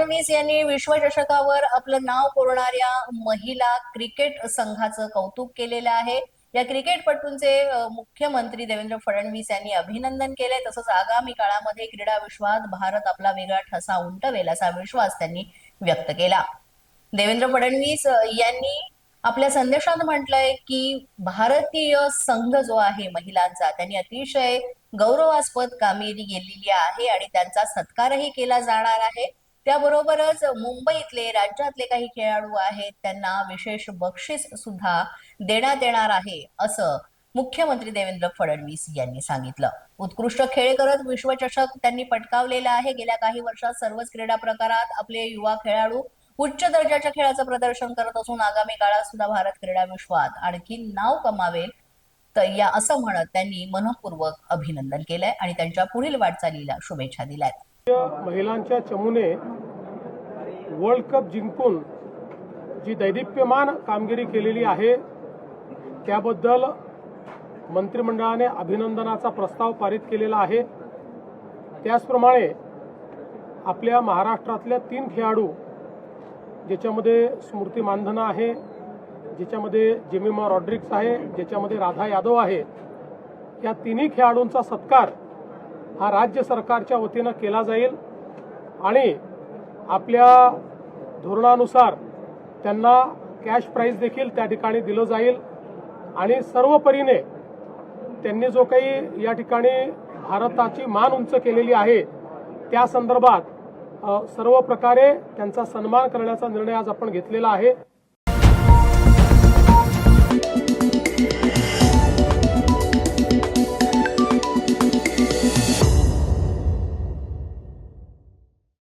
फडणवीस यांनी विश्वचषकावर आपलं नाव कोरणाऱ्या महिला क्रिकेट संघाचं कौतुक केलेलं आहे. या क्रिकेटपटूंचे मुख्यमंत्री देवेंद्र फडणवीस यांनी अभिनंदन केले तसंच आगामी काळामध्ये क्रीडा विश्वात भारत आपला वेगळा ठसा उमटवेल असा विश्वास त्यांनी व्यक्त केला. देवेंद्र फडणवीस यांनी आपल्या संदेशात म्हटलंय की भारतीय संघ जो आहे महिलांचा त्यांनी अतिशय गौरवास्पद कामगिरी केलेली आहे आणि त्यांचा सत्कारही केला जाणार आहे. त्याबरोबरच मुंबईतले राज्यातले काही खेळाडू आहेत त्यांना विशेष बक्षीस सुद्धा देण्यात येणार आहे असं मुख्यमंत्री देवेंद्र फडणवीस यांनी सांगितलं. उत्कृष्ट खेळ करत विश्वचषक त्यांनी पटकावलेला आहे. गेल्या काही वर्षात सर्वच क्रीडा प्रकारात आपले युवा खेळाडू उच्च दर्जाच्या खेळाचं प्रदर्शन करत असून आगामी काळात सुद्धा भारत क्रीडा विश्वात आणखी नाव कमावेल तर या असं म्हणत त्यांनी मनपूर्वक अभिनंदन केलंय आणि त्यांच्या पुढील वाटचालीला शुभेच्छा दिल्यात. महिलांच्या चमूने वर्ल्ड कप जिंकून जी दैदिप्यमान कामगिरी केलेली आहे त्याबद्दल मंत्रिमंडळाने अभिनंदनाचा प्रस्ताव पारित केलेला आहे. त्याचप्रमाणे आपल्या महाराष्ट्रातल्या तीन खेळाडू ज्याच्यामध्ये स्मृती मानधना आहे ज्याच्यामध्ये जिमिमा रॉड्रिक्स आहे ज्याच्यामध्ये राधा यादव आहे या तिन्ही खेळाडूंचा सत्कार हा राज्य सरकारच्या वतीनं केला जाईल आणि आपल्या धोरणानुसार त्यांना कॅश प्राईज देखील त्या ठिकाणी दिलं जाईल. आणि सर्व परीने त्यांनी जो काही या ठिकाणी भारताची मान उंच केलेली आहे त्या संदर्भात सर्व प्रकारे त्यांचा सन्मान करण्याचा निर्णय आज आपण घेतलेला आहे.